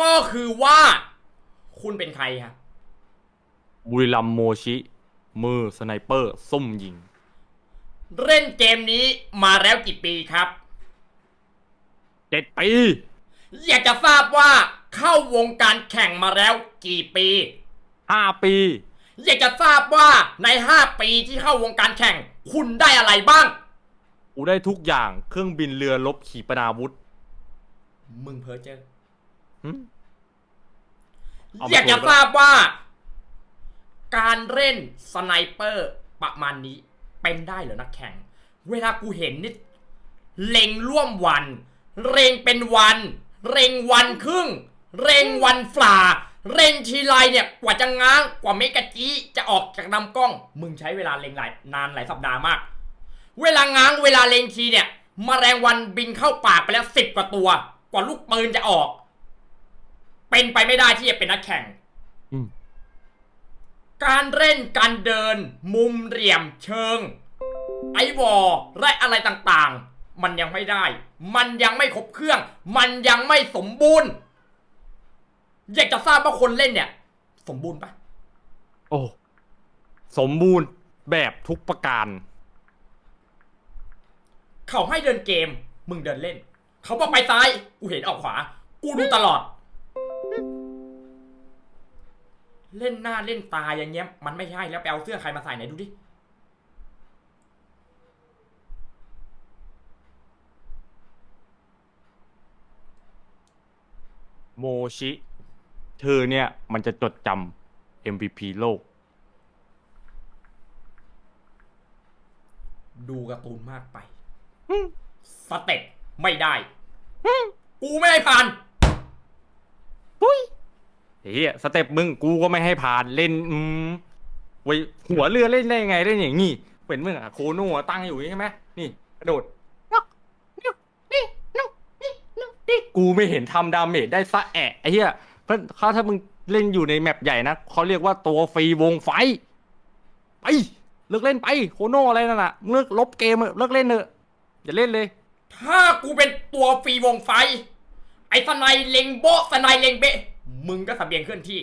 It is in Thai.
ก็คือว่า คุณเป็นใครฮะบุรีรัมย์โมชิ มือสไนเปอร์ส้มยิง เล่นเกมนี้มาแล้วกี่ปีครับ เจ็ดปี อยากจะทราบว่าเข้าวงการแข่งมาแล้วกี่ปี ห้าปี อยากจะทราบว่าใน 5 ปีที่เข้าวงการแข่ง คุณได้อะไรบ้าง กูได้ทุกอย่างเครื่องบินเรือลบขีปนาวุธ มึงเพ้อเจอหึเอามาอยากจะตรวจทราบว่า การเล่นสไนเปอร์ประมาณนี้เป็นได้เหรอนักแข่ง เวลากูเห็นนี่เล็งร่วมวัน เร็งเป็นวัน เร็งวันครึ่ง เร็งวันฝ่า เร็งทีไรเนี่ยกว่าจะง้างกว่าเมกะจีจะออกจากลำกล้อง มึงใช้เวลาเล็งหลายนานหลายสัปดาห์มาก เวลาง้างเวลาเล็งทีเนี่ยมแมลงวันบินเข้าปากไปแล้วสิบกว่าตัว กว่าลูกปืนจะออก เป็นไปไม่ได้ที่จะเป็นนักแข่งอืมการเล่นการเดิน มุมเหลี่ยมเชิง ไอวอลและอะไรต่างๆ มันยังไม่ได้ มันยังไม่ครบเครื่อง มันยังไม่สมบูรณ์ อยากจะทราบว่าคนเล่นเนี่ย สมบูรณ์ปะโอ้ สมบูรณ์แบบทุกประการ เขาให้เดินเกม มึงเดินเล่น เขาบอกไปซ้าย กูเห็นออกขวา กูดูตลอด เล่นหน้าเล่นตาอย่างเงี้ย มันไม่ใช่แล้วไปเอาเสื้อใครมาใส่ไหนดูดิโมชิ เธอเนี่ยมันจะจดจำ MVP โลก ดูการ์ตูนมากไป สเต็ปไม่ได้ กูไม่ให้ผ่าน เฮียสเต็ปมึงกูก็ไม่ให้ผ่านเล่นอืมไว้หัวเรือเล่นได้ยังไงเล่นอย่างงี้เป็นมึงอะโคโน่อะตั้งอยู่นี่ใช่ไหมนี่กระโดดกูไม่เห็นทำดาเมจได้ซะแอะไอ้เหี้ยเพื่อนเขาถ้ามึงเล่นอยู่ในแมปใหญ่นะเขาเรียกว่าตัวฟรีวงไฟไปเลิกเล่นไปโคโน่อะไรนั่นน่ะเลิกลบเกมเถอะเลิกเล่นเถอะอย่าเล่นเลย ถ้ากูเป็นตัวฟรีวงไฟ ไอ้สไนเลงโบะสไนเลงเบะ มึงก็สะเบียงเคลื่อนที่